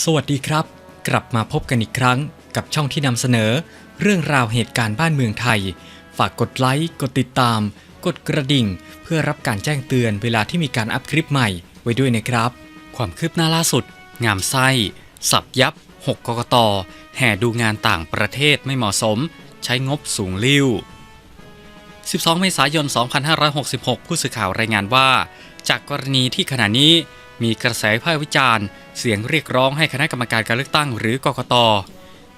สวัสดีครับ กลับมาพบกันอีกครั้งกับช่องที่นำเสนอ เรื่องราวเหตุการณ์บ้านเมืองไทย ฝากกดไลค์ กดติดตาม กดกระดิ่ง เพื่อรับการแจ้งเตือนเวลาที่มีการอัพคลิปใหม่ไว้ด้วยนะครับ ความคืบหน้าล่าสุด งามไส้ สับยับ 6กกต แห่ดูงานต่างประเทศไม่เหมาะสม ใช้งบสูงลิ่ว12 เมษายน 2566 ผู้สื่อข่าวรายงานว่า จากกรณีที่ขณะนี้ มีกระแสวิพากวิจารณ์ เสียงเรียกร้องให้คณะกรรมการการเลือกตั้งหรือกกต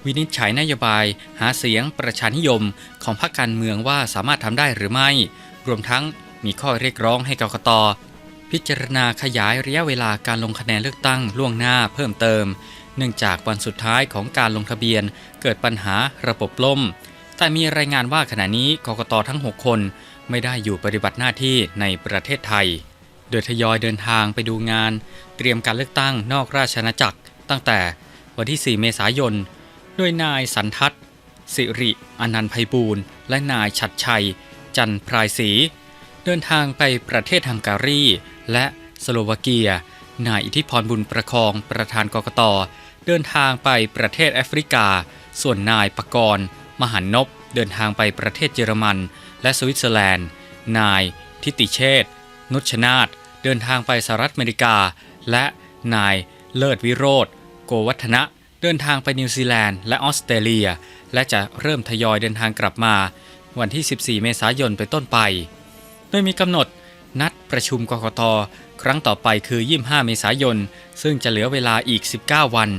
วินิจฉัยนโยบาย หาเสียงประชานิยมของพรรคการเมืองว่าสามารถทำได้หรือไม่ รวมทั้งมีข้อเรียกร้องให้กกต พิจารณาขยายระยะเวลาการลงคะแนนเลือกตั้งล่วงหน้าเพิ่มเติม เนื่องจากวันสุดท้ายของการลงทะเบียน เกิดปัญหาระบบล่ม แต่มีรายงานว่าขณะนี้กกตทั้ง 6 คน ไม่ได้อยู่ปฏิบัติหน้าที่ในประเทศไทย โดยทยอยเดินทางไปดูงาน เตรียมการเลือกตั้งนอกราชอาณาจักร ตั้งแต่วันที่ 4 เมษายน โดยนายสันทัศน์สิริอนันต์ไพบูลย์และนายฉัดชัย จันพรายศรีเดินทางไปประเทศฮังการี และสโลวาเกีย นายอิทธิพรบุญประคองประธานกกตเดินทางไปประเทศแอฟริกา ส่วนนายปกรณ์ มหันนบเดินทางไปประเทศเยอรมัน และสวิตเซอร์แลนด์ นายทิติเชษ นุชนาธเดินทางไปสหรัฐอเมริกา และนายเลิศวิโรธโกวัฒนะ เดินทางไปนิวซีแลนด์และออสเตรเลีย และจะเริ่มทยอยเดินทางกลับมา วันที่ 14 เมษายนเป็นต้นไป โดยมีกำหนดนัดประชุมกกตครั้งต่อไปคือ 25 เมษายน ซึ่งจะเหลือเวลาอีก 19 วัน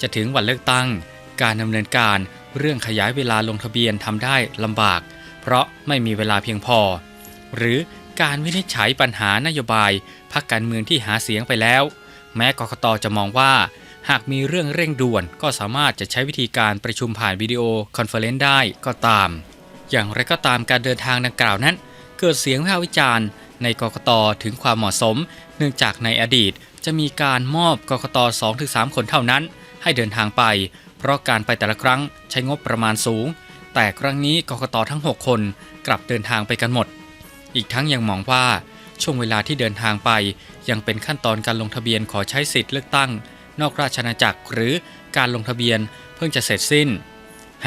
จะถึงวันเลือกตั้ง การดำเนินการเรื่องขยายเวลาลงทะเบียนทำได้ลำบาก เพราะไม่มีเวลาเพียงพอ หรือ การวินิจฉัยปัญหานโยบายพรรคการเมืองที่หาเสียงไปแล้ว แม้กกตจะมองว่า หากมีเรื่องเร่งด่วนก็สามารถจะใช้วิธีการประชุมผ่านวิดีโอคอนเฟอเรนซ์ได้ก็ตาม อย่างไรก็ตามการเดินทางดังกล่าวนั้น เกิดเสียงวิพากษ์วิจารณ์ ในกกตถึงความเหมาะสม เนื่องจากในอดีตจะมีการมอบกกต 2-3 คนเท่านั้น ให้เดินทางไป เพราะการไปแต่ละครั้งใช้งบประมาณสูง แต่ครั้งนี้กกตทั้ง 6 คนกลับเดินทางไปกันหมด อีกทั้งยังมองว่าช่วงเวลาที่เดินทางไป ยังเป็นขั้นตอนการลงทะเบียนขอใช้สิทธิ์เลือกตั้ง นอกราชอาณาจักรหรือการลงทะเบียนเพิ่งจะเสร็จสิ้น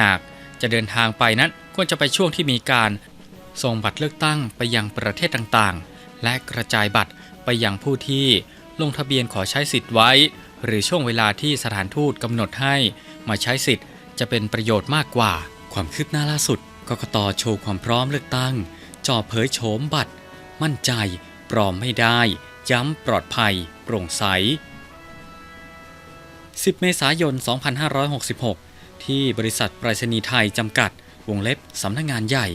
หากจะเดินทางไปนั้นควรจะไปช่วงที่มีการส่งบัตรเลือกตั้งไปยังประเทศต่างๆ และกระจายบัตรไปยังผู้ที่ลงทะเบียนขอใช้สิทธิ์ไว้ หรือช่วงเวลาที่สถานทูตกำหนดให้มาใช้สิทธิ์จะเป็นประโยชน์มากกว่า ความคืบหน้าล่าสุดกกตโชว์ความพร้อมเลือกตั้ง จอเผยโฉมบัตร มั่นใจ ปลอมไม่ได้ ย้ำปลอดภัย โปร่งใส 10 เมษายน 2566 ที่บริษัทไปรษณีย์ไทยจำกัด วงเล็บสำนักงงานใหญ่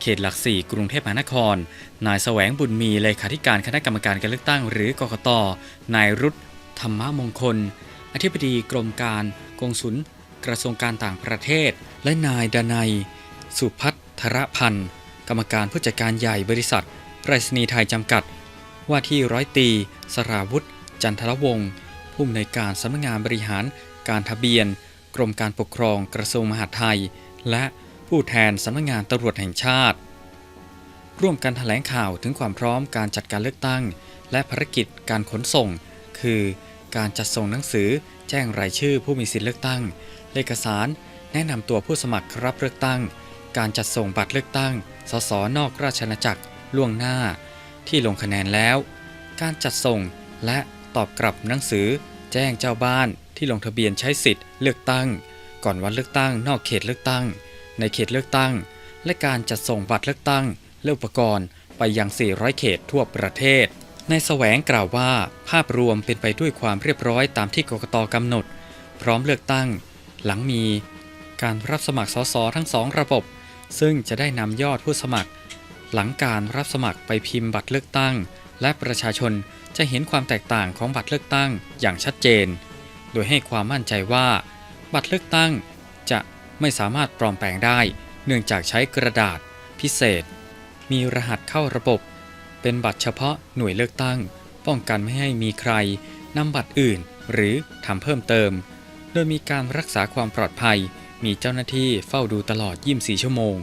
เขตหลักสี่กรุงเทพมหานคร นายแสวงบุญมีเลขาธิการคณะกรรมการการเลือกตั้ง หรือกกต นายรุตธรรมมงคล อธิบดีกรมการกงสุลกระทรวงการต่างประเทศ และนายดนัย สุพัทรพันธ์ กรรมการผู้จัดการใหญ่บริษัทไปรษณีย์ไทยจำกัด ว่าที่ร้อยตี สราวุธ จันทรวงศ์ผู้อำนวยการสำนักงานบริหาร การทะเบียน กรมการปกครองกระทรวงมหาดไทย และผู้แทนสำนักงานตำรวจแห่งชาติ ร่วมกันแถลงข่าวถึงความพร้อมการจัดการเลือกตั้ง และภารกิจการขนส่ง คือ การจัดส่งหนังสือแจ้งรายชื่อผู้มีสิทธิเลือกตั้งเอกสาร แนะนำตัวผู้สมัครรับเลือกตั้ง การจัดส่งบัตรเลือกตั้ง สสนอกราชอาณาจักรล่วงหน้า ที่ลงคะแนนแล้ว การจัดส่งและตอบกลับหนังสือ แจ้งเจ้าบ้านที่ลงทะเบียนใช้สิทธิ์เลือกตั้ง ก่อนวันเลือกตั้ง นอกเขตเลือกตั้ง ในเขตเลือกตั้ง และการจัดส่งบัตรเลือกตั้งและอุปกรณ์ไปยัง 400 เขตทั่วประเทศ ในแสวงกล่าวว่า ภาพรวมเป็นไปด้วยความเรียบร้อยตามที่กกตกำหนด พร้อมเลือกตั้ง หลังมี การรับสมัครสสทั้งสองระบบ ซึ่งจะได้นำยอดผู้สมัคร หลังการรับสมัครไปพิมพ์บัตรเลือกตั้ง และประชาชนจะเห็นความแตกต่างของบัตรเลือกตั้งอย่างชัดเจน โดยให้ความมั่นใจว่า บัตรเลือกตั้งจะไม่สามารถปลอมแปลงได้ เนื่องจากใช้กระดาษพิเศษ มีรหัสเข้าระบบ เป็นบัตรเฉพาะหน่วยเลือกตั้ง ป้องกันไม่ให้มีใครนำบัตรอื่น หรือทำเพิ่มเติม โดยมีการรักษาความปลอดภัย มีเจ้าหน้าที่เฝ้าดูตลอด 24 ชั่วโมง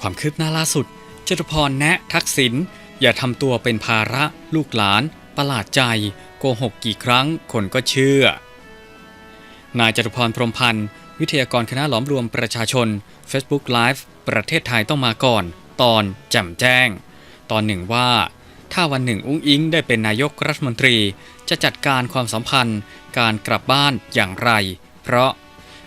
ความคืบหน้าล่าสุดจตุพรแนะทักษิณอย่าทำตัวเป็นภาระลูกหลาน ประหลาดใจ โกหกกี่ครั้งคนก็เชื่อ นายจตุพรพรหมพันธ์ วิทยากรคณะหลอมรวมประชาชน Facebook Live ประเทศไทยต้องมาก่อน ตอนแจ่มแจ้ง ตอนหนึ่งว่า ถ้าวันหนึ่งอุ้งอิงได้เป็นนายกรัฐมนตรี จะจัดการความสัมพันธ์ การกลับบ้านอย่างไร เพราะ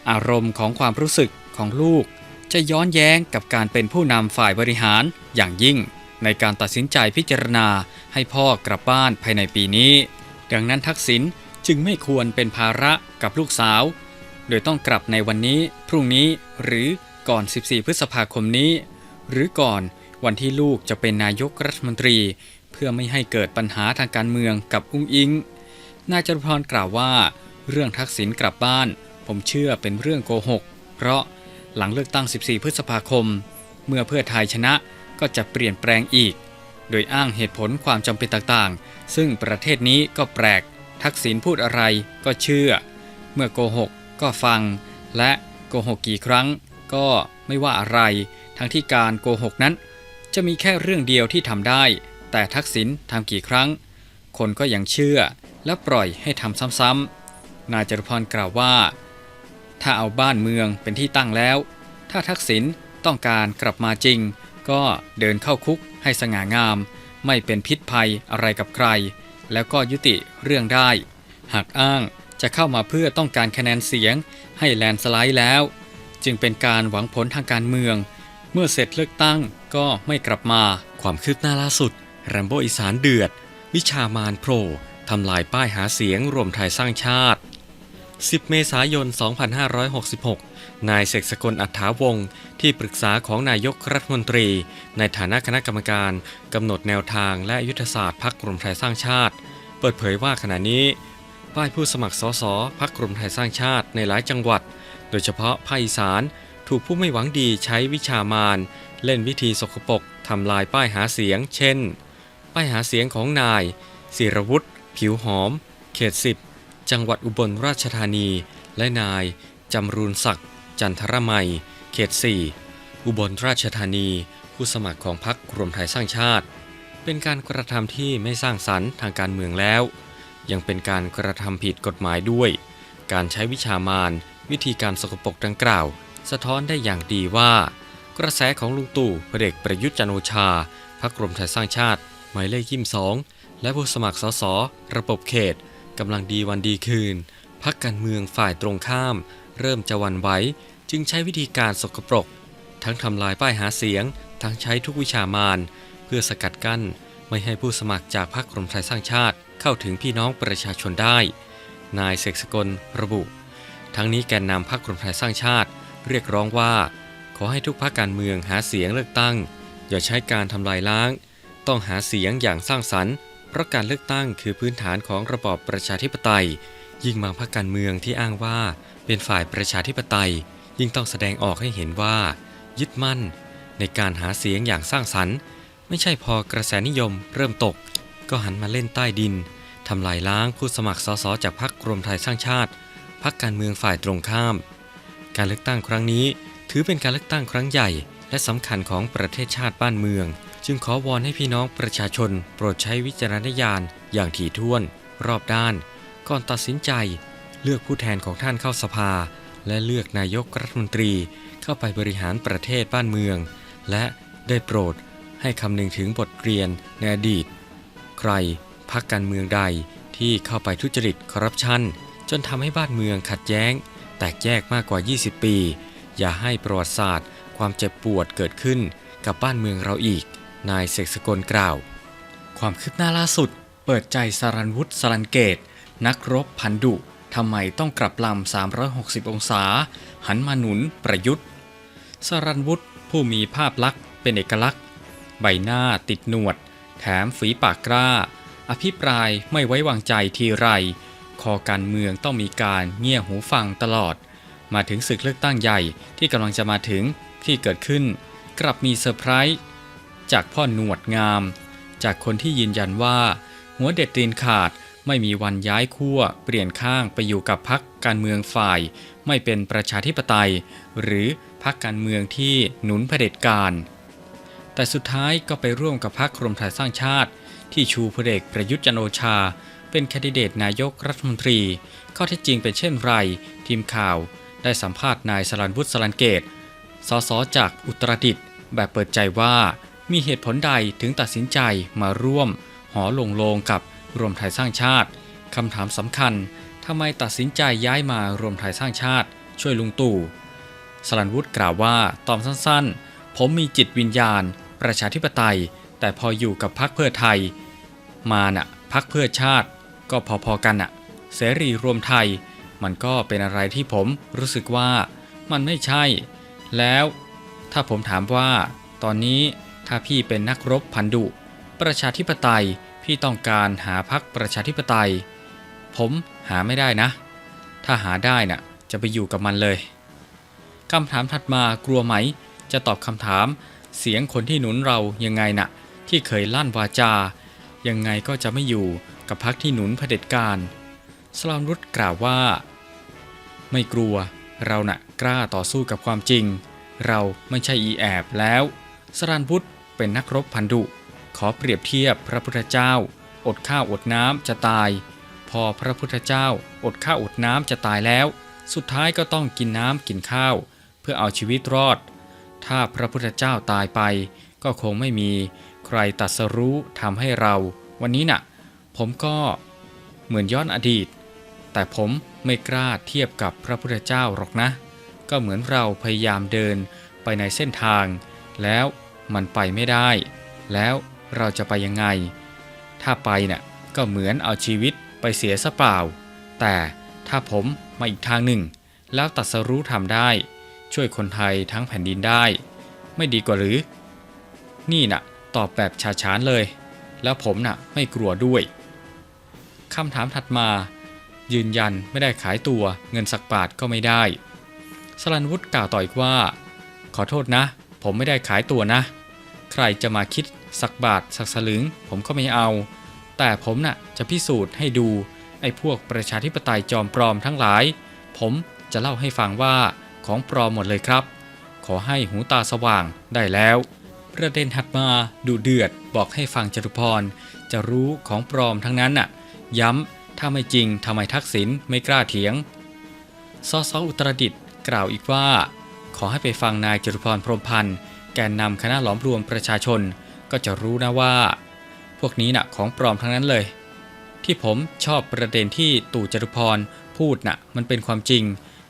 อารมณ์ของความรู้สึกของลูก จะย้อนแย้งกับการเป็นผู้นำฝ่ายบริหารอย่างยิ่ง ในการตัดสินใจพิจารณาให้พ่อกลับบ้านภายในปีนี้ ดังนั้นทักษิณจึงไม่ควรเป็นภาระกับลูกสาว โดยต้องกลับในวันนี้ พรุ่งนี้หรือก่อน 14 พฤษภาคมนี้ หรือก่อนวันที่ลูกจะเป็นนายกรัฐมนตรี เพื่อไม่ให้เกิดปัญหาทางการเมืองกับอุ้งอิง นายจตุพรกล่าวว่า เรื่องทักษิณกลับบ้าน ผมเชื่อเป็นเรื่องโกหก เพราะหลังเลือกตั้ง 14 พฤษภาคม เมื่อเพื่อไทยชนะก็จะเปลี่ยนแปลงอีก โดยอ้างเหตุผลความจำเป็นต่างๆ ซึ่งประเทศนี้ก็แปลก ทักษิณพูดอะไรก็เชื่อ เมื่อโกหกก็ฟัง และโกหกกี่ครั้งก็ไม่ว่าอะไร ทั้งที่การโกหกนั้น จะมีแค่เรื่องเดียวที่ทำได้ แต่ทักษิณทำกี่ครั้ง คนก็ยังเชื่อและปล่อยให้ทำซ้ำๆนายจตุพรกล่าวว่า ถ้าเอาบ้านเมืองเป็นที่ตั้งแล้ว ถ้าทักษิณต้องการกลับมาจริง ก็เดินเข้าคุกให้สง่างาม ไม่เป็นพิษภัยอะไรกับใคร แล้วก็ยุติเรื่องได้ หากอ้างจะเข้ามาเพื่อต้องการคะแนนเสียง ให้แลนสไลด์แล้ว จึงเป็นการหวังผลทางการเมือง เมื่อเสร็จเลือกตั้งก็ไม่กลับมา ความคืบหน้าล่าสุดแรมโบอีสานเดือด วิชามานโผล่ทำลายป้ายหาเสียงรวมไทยสร้างชาติ 10 เมษายน 2566 นายเสกสกลอัฏฐาวงศ์ที่ปรึกษาของนายกรัฐมนตรี ในฐานะคณะกรรมการกำหนดแนวทางและยุทธศาสตร์พรรครวมไทยสร้างชาติ เปิดเผยว่าขณะนี้ ป้ายผู้สมัครสสพรรครวมไทยสร้างชาติในหลายจังหวัด โดยเฉพาะภาคอีสานถูกผู้ไม่หวังดีใช้วิชามานเล่นวิธีสกปรกทำลายป้ายหาเสียง เช่น ป้ายหาเสียงของนายศิรวุฒิผิวหอม เขต10 จังหวัดอุบลราชธานี และนายจำรูนศักดิ์จันทรมัย เขต 4 อุบลราชธานี ผู้สมัครของพรรครวมไทยสร้างชาติ เป็นการกระทำที่ไม่สร้างสรรค์ทางการเมืองแล้ว ยังเป็นการกระทำผิดกฎหมายด้วย การใช้วิชามาน วิธีการสกปรกดังกล่าว สะท้อนได้อย่างดีว่า กระแสของลุงตู่พลเอกประยุทธ์จันโอชาพรรครวมไทยสร้างชาติ หมายเลขยี่สองและผู้สมัครสสระบบเขต กำลังดีวันดีคืน พักการเมืองฝ่ายตรงข้าม เริ่มจะวันไหวจึงใช้วิธีการสกปรก ทั้งทำลายป้ายหาเสียง ทั้งใช้ทุกวิชามาน เพื่อสกัดกั้น ไม่ให้ผู้สมัครจากพรรครวมไทยสร้างชาติ เข้าถึงพี่น้องประชาชนได้ นายเสกสกลระบุ ทั้งนี้แกนนำพรรครวมไทยสร้างชาติ เรียกร้องว่า ขอให้ทุกพรรคการเมืองหาเสียงเลือกตั้ง อย่าใช้การทำลายล้าง ต้องหาเสียงอย่างสร้างสรรค์ เพราะการเลือกตั้งคือพื้นฐานของระบอบประชาธิปไตย ยิ่งบางพรรคการเมืองที่อ้างว่าเป็นฝ่ายประชาธิปไตย ยิ่งต้องแสดงออกให้เห็นว่า ยึดมั่น ในการหาเสียงอย่างสร้างสรรค์ ไม่ใช่พอกระแสนิยมเริ่มตก ก็หันมาเล่นใต้ดินทำลายล้างผู้สมัครสสจากพรรครวมไทยสร้างชาติพรรคการเมืองฝ่ายตรงข้าม การเลือกตั้งครั้งนี้ถือเป็นการเลือกตั้งครั้งใหญ่ และสำคัญของประเทศชาติบ้านเมือง จึงขอวอนให้พี่น้องประชาชน โปรดใช้วิจารณญาณอย่างถี่ถ้วน รอบด้าน ก่อนตัดสินใจ เลือกผู้แทนของท่านเข้าสภา และเลือกนายกรัฐมนตรีเข้าไปบริหารประเทศบ้านเมือง และได้โปรดให้คำนึงถึงบทเรียนในอดีต ใครพักการเมืองใดที่เข้าไปทุจริตคอร์รัปชันจนทำให้บ้านเมืองขัดแย้ง แตกแยกมากกว่า 20 ปี อย่าให้ประวัติศาสตร์ ความเจ็บปวดเกิดขึ้นกับบ้านเมืองเราอีก นายเสกสกลกล่าว ความคืบหน้าล่าสุด เปิดใจสรันวุฒิสรันเกต นักรบพันดุทำไมต้องกลับลำ 360 องศา หันมาหนุนประยุทธ์ สรันวุฒิผู้มีภาพลักษณ์เป็นเอกลักษณ์ ใบหน้าติดหนวด แถมฝีปากกล้า อภิปรายไม่ไว้วางใจทีไร คอการเมืองต้องมีการเงี่ยหูฟังตลอด มาถึงศึกเลือกตั้งใหญ่ที่กำลังจะมาถึง ที่เกิดขึ้นกลับมีเซอร์ไพรส์จากพ่อหนวดงาม จากคนที่ยืนยันว่า หัวเด็ดตีนขาดไม่มีวันย้ายขั้วเปลี่ยนข้างไปอยู่กับพักการเมืองฝ่าย ไม่เป็นประชาธิปไตย หรือพักการเมืองที่หนุนเผด็จการ แต่สุดท้ายก็ไปร่วมกับพรรครวมไทยสร้างชาติ ที่ชูพลเอกประยุทธ์จันโอชา เป็นแคนดิเดตนายกรัฐมนตรี ข้อเท็จจริงเป็นเช่นไร ทีมข่าว ได้สัมภาษณ์นายสลันวุฒิสลันเกต สสจากอุตรดิตถ์แบบเปิดใจว่ามีเหตุผลใดถึงตัดสินใจมาร่วม หอลงโลงกับรวมไทยสร้างชาติคำถามสำคัญทำไมตัดสินใจย้ายมารวมไทยสร้างชาติ ช่วยลุงตู่สลันวุฒิกล่าวว่าตอบสั้นๆ ผมมีจิตวิญญาณ ประชาธิปไตย แต่พออยู่กับพรรคเพื่อไทย มาน่ะพักเพื่อชาติ ก็พอๆกันน่ะ เสรีรวมไทย มันก็เป็นอะไรที่ผมรู้สึกว่ามันไม่ใช่ แล้วถ้าผมถามว่า ตอนนี้ถ้าพี่เป็นนักรบพันดุประชาธิปไตยพี่ต้องการหาพักประชาธิปไตย ผมหาไม่ได้นะ ถ้าหาได้น่ะจะไปอยู่กับมันเลยคำถามถัดมากลัวไหม จะตอบคำถาม เสียงคนที่หนุนเรายังไงน่ะ ที่เคยลั่นวาจา ยังไงก็จะไม่อยู่กับพักที่หนุนเผด็จการสลามรุตกล่าวว่า ไม่กลัว เราน่ะกล้าต่อสู้กับความจริง เราไม่ใช่อีแอบแล้ว สรันวุฒเป็นนักรบพันดุ ขอเปรียบเทียบพระพุทธเจ้า อดข้าวอดน้ำจะตาย พอพระพุทธเจ้า อดข้าวอดน้ำจะตายแล้ว สุดท้ายก็ต้องกินน้ำกินข้าว เพื่อเอาชีวิตรอด ถ้าพระพุทธเจ้าตายไป ก็คงไม่มี ใครตัดสรู้ทำให้เรา วันนี้น่ะ ผมก็เหมือนย้อนอดีต แต่ผม ไม่กล้าเทียบกับพระพุทธเจ้าหรอกนะ ก็เหมือนเราพยายามเดินไปในเส้นทาง แล้วมันไปไม่ได้ แล้วเราจะไปยังไง ถ้าไปน่ะก็เหมือนเอาชีวิตไปเสียซะเปล่า แต่ถ้าผมมาอีกทางหนึ่ง แล้วตัดสรู้ทำได้ ช่วยคนไทยทั้งแผ่นดินได้ ไม่ดีกว่าหรือ นี่น่ะตอบแบบชาฉานเลย แล้วผมน่ะไม่กลัวด้วยคำถามถัดมา ยืนยันไม่ได้ขายตัวเงินสักบาทก็ไม่ได้ สลันวุฒิกล่าวต่ออีกว่า ขอโทษนะ ผมไม่ได้ขายตัวนะ ใครจะมาคิดสักบาทสักสลึง ผมก็ไม่เอา แต่ผมน่ะจะพิสูจน์ให้ดูไอ้พวกประชาธิปไตยจอมปลอมทั้งหลาย ผมจะเล่าให้ฟังว่าของปลอมหมดเลยครับ ขอให้หูตาสว่างได้แล้ว ประเด็นถัดมาดูเดือดบอกให้ฟังจตุพรจะรู้ของปลอมทั้งนั้นน่ะ ย้ำ ถ้าไม่จริงทำไมทักษิณไม่กล้าเถียงสสอุตรดิตถ์กล่าวอีกว่า ขอให้ไปฟังนายจตุพรพรหมพันธ์แกนนำคณะหลอมรวมประชาชน ก็จะรู้นะว่า พวกนี้น่ะของปลอมทั้งนั้นเลย ที่ผมชอบประเด็นที่ตู่จตุพรพูดน่ะมันเป็นความจริง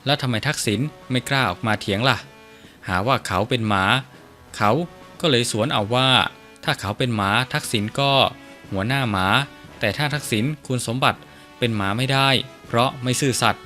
แล้วทำไมทักษิณไม่กล้าออกมาเถียงล่ะ หาว่าเขาเป็นหมา เขาก็เลยสวนเอาว่า ถ้าเขาเป็นหมาทักษิณก็หัวหน้าหมา แต่ถ้าทักษิณคุณสมบัติ เป็นหมาไม่ได้ เพราะไม่ซื่อสัตย์